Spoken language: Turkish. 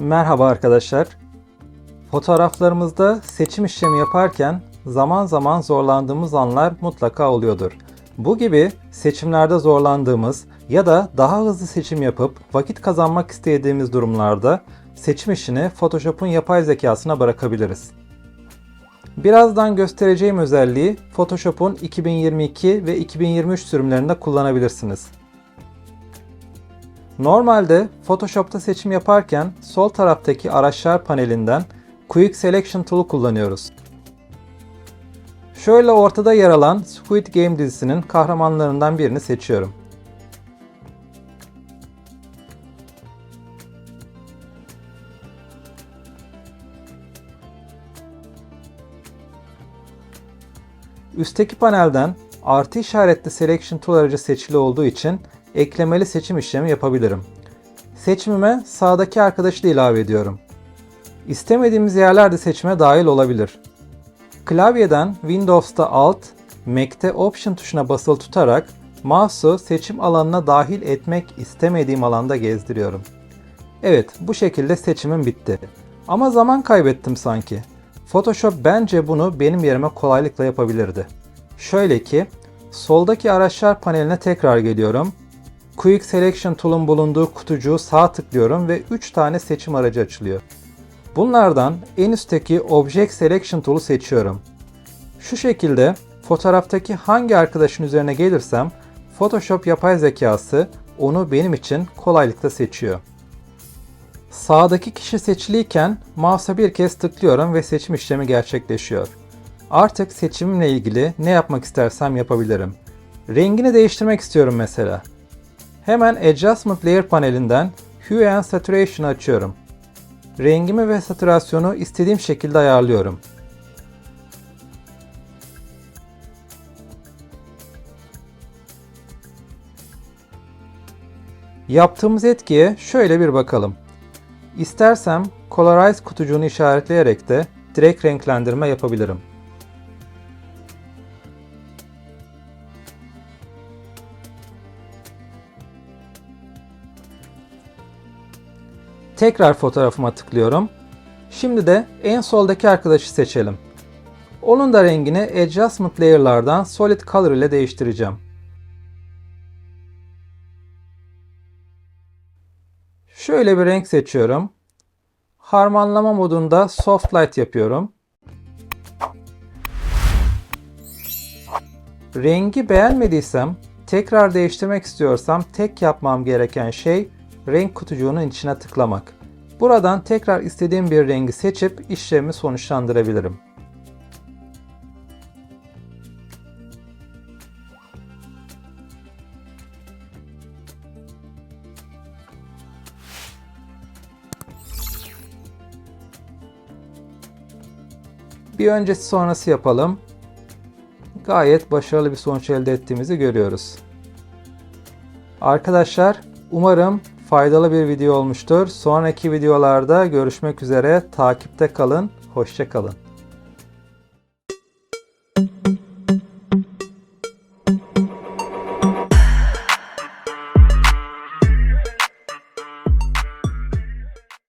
Merhaba arkadaşlar. Fotoğraflarımızda seçim işlemi yaparken zaman zaman zorlandığımız anlar mutlaka oluyordur. Bu gibi seçimlerde zorlandığımız ya da daha hızlı seçim yapıp vakit kazanmak istediğimiz durumlarda seçim işini Photoshop'un yapay zekasına bırakabiliriz. Birazdan göstereceğim özelliği Photoshop'un 2022 ve 2023 sürümlerinde kullanabilirsiniz. Normalde Photoshop'ta seçim yaparken sol taraftaki araçlar panelinden Quick Selection Tool'u kullanıyoruz. Şöyle ortada yer alan Squid Game dizisinin kahramanlarından birini seçiyorum. Üstteki panelden artı işaretli Selection Tool aracı seçili olduğu için eklemeli seçim işlemi yapabilirim. Seçimime sağdaki arkadaşı da ilave ediyorum. İstemediğimiz yerler de seçime dahil olabilir. Klavyeden Windows'ta Alt, Mac'te Option tuşuna basılı tutarak mouse'u seçim alanına dahil etmek istemediğim alanda gezdiriyorum. Evet, bu şekilde seçimim bitti. Ama zaman kaybettim sanki. Photoshop bence bunu benim yerime kolaylıkla yapabilirdi. Şöyle ki, soldaki araçlar paneline tekrar geliyorum. Quick Selection Tool'un bulunduğu kutucuğu sağ tıklıyorum ve 3 tane seçim aracı açılıyor. Bunlardan en üstteki Object Selection Tool'u seçiyorum. Şu şekilde fotoğraftaki hangi arkadaşın üzerine gelirsem Photoshop yapay zekası onu benim için kolaylıkla seçiyor. Sağdaki kişi seçiliyken mouse'a bir kez tıklıyorum ve seçim işlemi gerçekleşiyor. Artık seçimimle ilgili ne yapmak istersem yapabilirim. Rengini değiştirmek istiyorum mesela. Hemen Adjustment Layer panelinden Hue and Saturation'ı açıyorum. Rengimi ve satürasyonu istediğim şekilde ayarlıyorum. Yaptığımız etkiye şöyle bir bakalım. İstersem Colorize kutucuğunu işaretleyerek de direkt renklendirme yapabilirim. Tekrar fotoğrafıma tıklıyorum. Şimdi de en soldaki arkadaşı seçelim. Onun da rengini Adjustment Layer'lardan Solid Color ile değiştireceğim. Şöyle bir renk seçiyorum. Harmanlama modunda Soft Light yapıyorum. Rengi beğenmediysem, tekrar değiştirmek istiyorsam tek yapmam gereken şey renk kutucuğunun içine tıklamak. Buradan tekrar istediğim bir rengi seçip işlemi sonuçlandırabilirim. Bir öncesi sonrası yapalım. Gayet başarılı bir sonuç elde ettiğimizi görüyoruz. Arkadaşlar umarım faydalı bir video olmuştur. Sonraki videolarda görüşmek üzere. Takipte kalın. Hoşça kalın.